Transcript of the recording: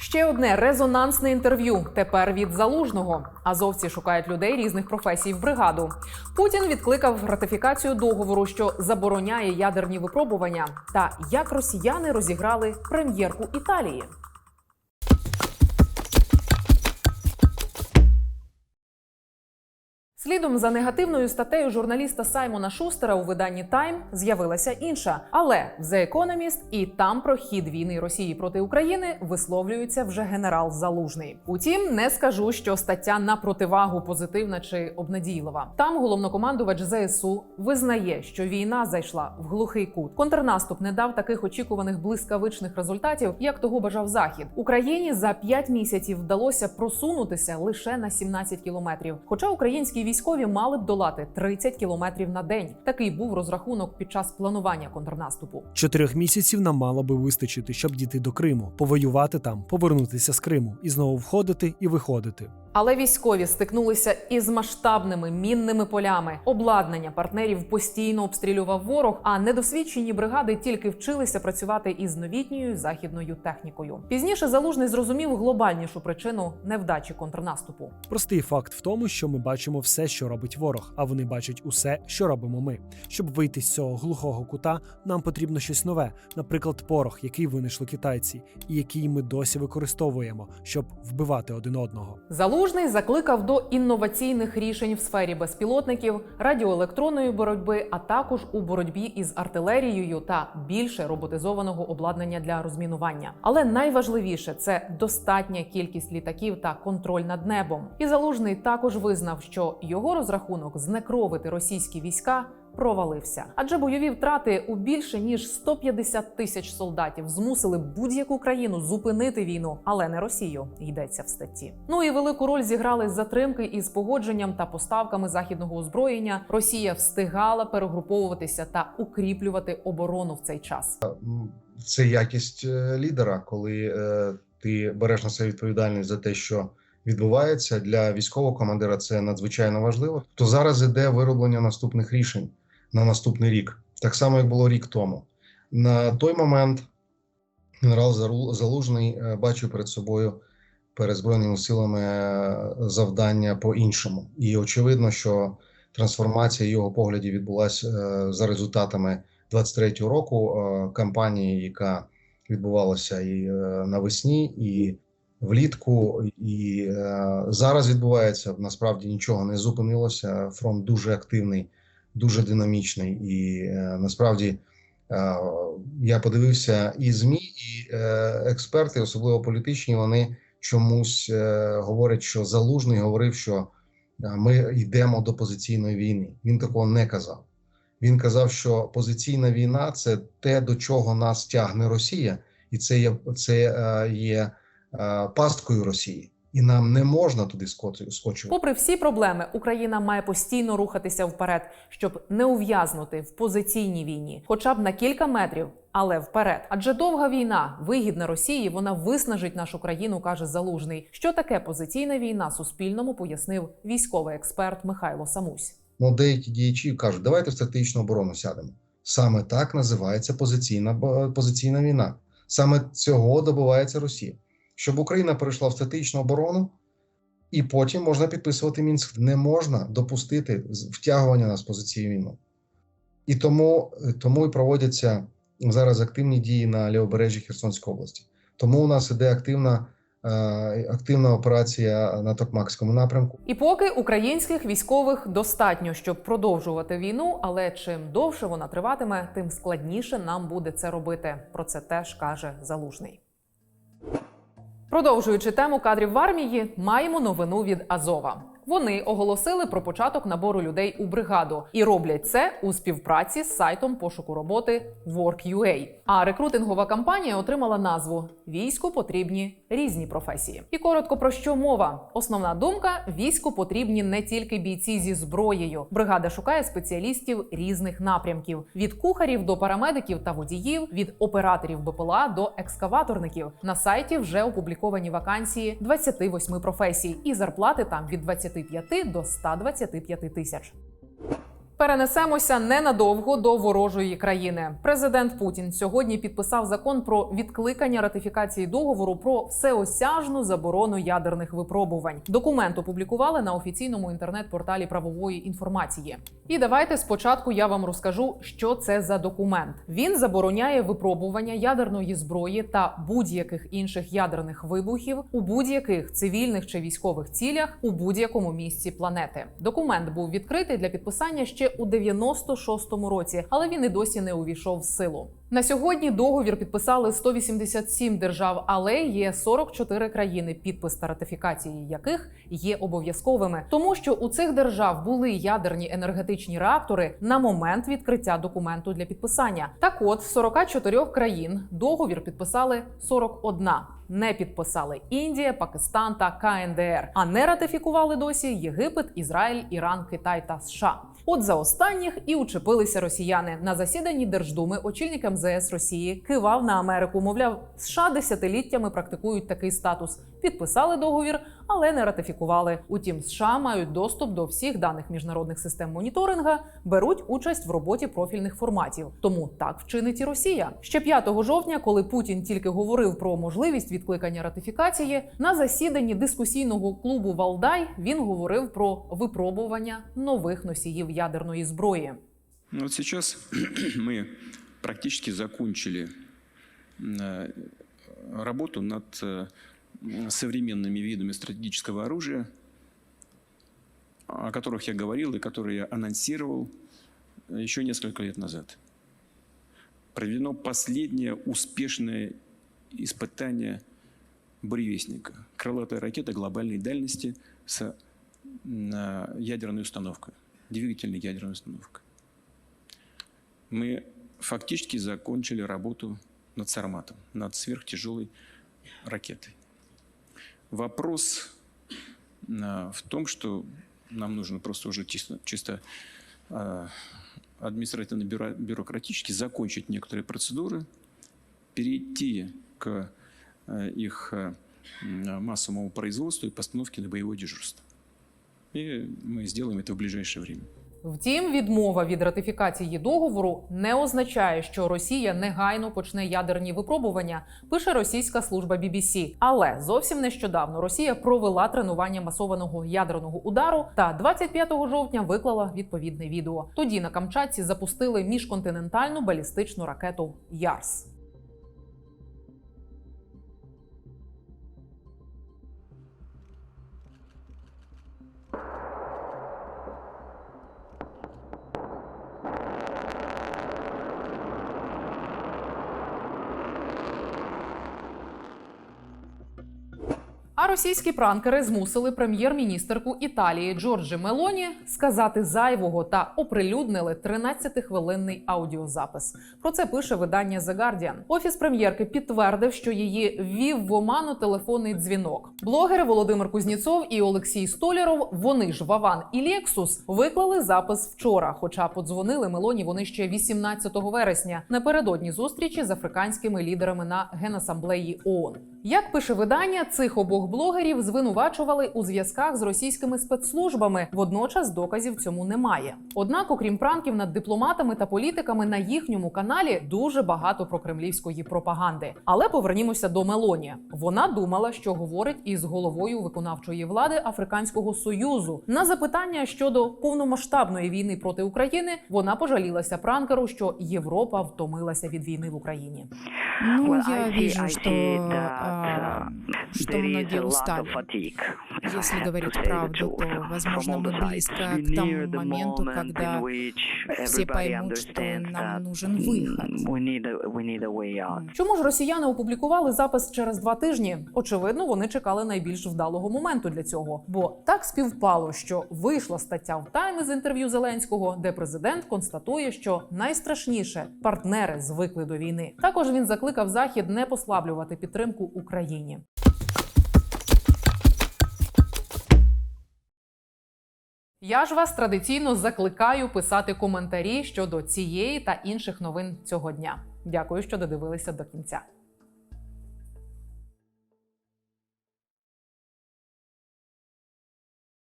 Ще одне резонансне інтерв'ю. Тепер від залужного. Азовці шукають людей різних професій в бригаду. Путін відкликав ратифікацію договору, що забороняє ядерні випробування. Та як росіяни розіграли прем'єрку Італії. Слідом за негативною статтею журналіста Саймона Шустера у виданні Time з'явилася інша. Але The Economist і там про хід війни Росії проти України висловлюється вже генерал Залужний. Утім, не скажу, що стаття на противагу позитивна чи обнадійлива. Там головнокомандувач ЗСУ визнає, що війна зайшла в глухий кут. Контрнаступ не дав таких очікуваних блискавичних результатів, як того бажав Захід. Україні за 5 місяців вдалося просунутися лише на 17 кілометрів. Хоча українські військові мали б долати 30 кілометрів на день. Такий був розрахунок під час планування контрнаступу. Чотирьох місяців нам мало би вистачити, щоб дійти до Криму, повоювати там, повернутися з Криму і знову входити і виходити. Але військові стикнулися із масштабними мінними полями. Обладнання партнерів постійно обстрілював ворог, а недосвідчені бригади тільки вчилися працювати із новітньою західною технікою. Пізніше залужний зрозумів глобальнішу причину невдачі контрнаступу. Простий факт в тому, що ми бачимо все, що робить ворог, а вони бачать усе, що робимо ми. Щоб вийти з цього глухого кута, нам потрібно щось нове, наприклад, порох, який винайшли китайці, і який ми досі використовуємо, щоб вбивати один одного. Залужний закликав до інноваційних рішень в сфері безпілотників, радіоелектронної боротьби, а також у боротьбі із артилерією та більше роботизованого обладнання для розмінування. Але найважливіше це достатня кількість літаків та контроль над небом. І залужний також визнав, що його розрахунок знекровити російські війська. Провалився, адже бойові втрати у більше ніж 150 тисяч солдатів змусили будь-яку країну зупинити війну, але не Росію йдеться в статті. Ну і велику роль зіграли затримки із погодженням та поставками західного озброєння. Росія встигала перегруповуватися та укріплювати оборону в цей час. Це якість е, лідера, коли е, ти береш на себе відповідальність за те, що відбувається для військового командира. Це надзвичайно важливо. То зараз іде вироблення наступних рішень на наступний рік, так само як було рік тому. На той момент генерал Залужний е, бачив перед собою перед збройними силами е, завдання по іншому, і очевидно, що трансформація його поглядів відбулася е, за результатами 23-го року кампанії, яка відбувалася і навесні, і влітку, і зараз відбувається. Насправді нічого не зупинилося. Фронт дуже активний, дуже динамічний, і е, насправді е, я подивився і змі, і е, експерти, особливо політичні, вони чомусь е, говорять, що залужний говорив, що е, ми йдемо до позиційної війни. Він такого не казав. Він казав, що позиційна війна це те, до чого нас тягне Росія, і це є це е, є е, пасткою Росії, і нам не можна туди скочувати. Попри всі проблеми, Україна має постійно рухатися вперед, щоб не ув'язнути в позиційній війні, хоча б на кілька метрів, але вперед. Адже довга війна вигідна Росії, вона виснажить нашу країну, каже Залужний. Що таке позиційна війна? Суспільному пояснив військовий експерт Михайло Самусь. Ну, деякі діячі кажуть, давайте в стратегічну оборону сядемо. Саме так називається позиційна позиційна війна. Саме цього добивається Росія, щоб Україна перейшла в стратегічну оборону, і потім можна підписувати мінськ. Не можна допустити втягування нас в позиційну війну. І тому, тому і проводяться зараз активні дії на лівобережжі Херсонської області. Тому у нас іде активна, е, активна операція на Токмакському напрямку. І поки українських військових достатньо, щоб продовжувати війну, але чим довше вона триватиме, тим складніше нам буде це робити. Про це теж каже Залужний. Продовжуючи тему кадрів в армії, маємо новину від Азова. Вони оголосили про початок набору людей у бригаду і роблять це у співпраці з сайтом пошуку роботи Work.ua. А рекрутингова кампанія отримала назву Війську потрібні різні професії. І коротко про що мова. Основна думка: війську потрібні не тільки бійці зі зброєю. Бригада шукає спеціалістів різних напрямків: від кухарів до парамедиків та водіїв, від операторів БПЛА до екскаваторників. На сайті вже опубліковані вакансії 28 професій, і зарплати там від 25 до 125 тисяч. Перенесемося ненадовго до ворожої країни. Президент Путін сьогодні підписав закон про відкликання ратифікації договору про всеосяжну заборону ядерних випробувань. Документ опублікували на офіційному інтернет-порталі правової інформації. І давайте спочатку я вам розкажу, що це за документ. Він забороняє випробування ядерної зброї та будь-яких інших ядерних вибухів у будь-яких цивільних чи військових цілях у будь-якому місці планети. Документ був відкритий для підписання ще у 96-му році, але він і досі не увійшов в силу. На сьогодні договір підписали 187 держав, але є 44 країни, підпис та ратифікації яких є обов'язковими, тому що у цих держав були ядерні енергетичні реактори на момент відкриття документу для підписання. Так от з 44 країн договір підписали 41. Не підписали Індія, Пакистан та КНДР, а не ратифікували досі Єгипет, Ізраїль, Іран, Китай та США. От за останніх і учепилися росіяни на засіданні Держдуми. Очільник МЗС Росії кивав на Америку. Мовляв, США десятиліттями практикують такий статус. Підписали договір, але не ратифікували. Утім, США мають доступ до всіх даних міжнародних систем моніторинга, беруть участь в роботі профільних форматів. Тому так вчинить і Росія. Ще 5 жовтня, коли Путін тільки говорив про можливість відкликання ратифікації, на засіданні дискусійного клубу Валдай він говорив про випробування нових носіїв ядерної зброї. Ну, Вот сейчас мы практически закончили э, работу над э, современными видами стратегического оружия, о которых я говорил и которые я анонсировал еще несколько лет назад. Проведено последнее успешное испытание буревестника. Крылатая ракета глобальной дальности с ядерной установкой, двигательной ядерной установкой мы фактически закончили работу над Сарматом, над сверхтяжелой ракетой. Вопрос а, в том, что нам нужно просто уже чисто, чисто а, административно-бюрократически закончить некоторые процедуры, перейти к а, их массовому производству и постановке на боевое дежурство. И мы сделаем это в ближайшее время. Втім, відмова від ратифікації договору не означає, що Росія негайно почне ядерні випробування. Пише російська служба BBC. Але зовсім нещодавно Росія провела тренування масованого ядерного удару та 25 жовтня виклала відповідне відео. Тоді на Камчатці запустили міжконтинентальну балістичну ракету Ярс. Російські пранкери змусили прем'єр-міністерку Італії Джорджі Мелоні сказати зайвого та оприлюднили 13-хвилинний аудіозапис. Про це пише видання The Guardian. Офіс прем'єрки підтвердив, що її ввів в оману телефонний дзвінок. Блогери Володимир Кузніцов і Олексій Столяров, вони ж Ваван і Лексус, виклали запис вчора. Хоча подзвонили Мелоні вони ще 18 вересня напередодні зустрічі з африканськими лідерами на генасамблеї ООН. Як пише видання, цих обох блогерів звинувачували у зв'язках з російськими спецслужбами. Водночас доказів цьому немає. Однак, окрім пранків над дипломатами та політиками, на їхньому каналі дуже багато прокремлівської пропаганди. Але повернімося до Мелоні. Вона думала, що говорить із головою виконавчої влади Африканського союзу. На запитання щодо повномасштабної війни проти України вона пожалілася пранкеру, що Європа втомилася від війни в Україні. Ну, я вижу, I что, uh, что многие устали. Если говорить правду, то, возможно, мы близко к тому моменту, когда все поймут, что нам нужен out. Чому ж росіяни опублікували запис через два тижні? Очевидно, вони чекали найбільш вдалого моменту для цього, бо так співпало, що вийшла стаття в Тайм з інтерв'ю Зеленського, де президент констатує, що найстрашніше партнери звикли до війни. Також він закликав Захід не послаблювати підтримку Україні. Я ж вас традиційно закликаю писати коментарі щодо цієї та інших новин цього дня. Дякую, що додивилися до кінця.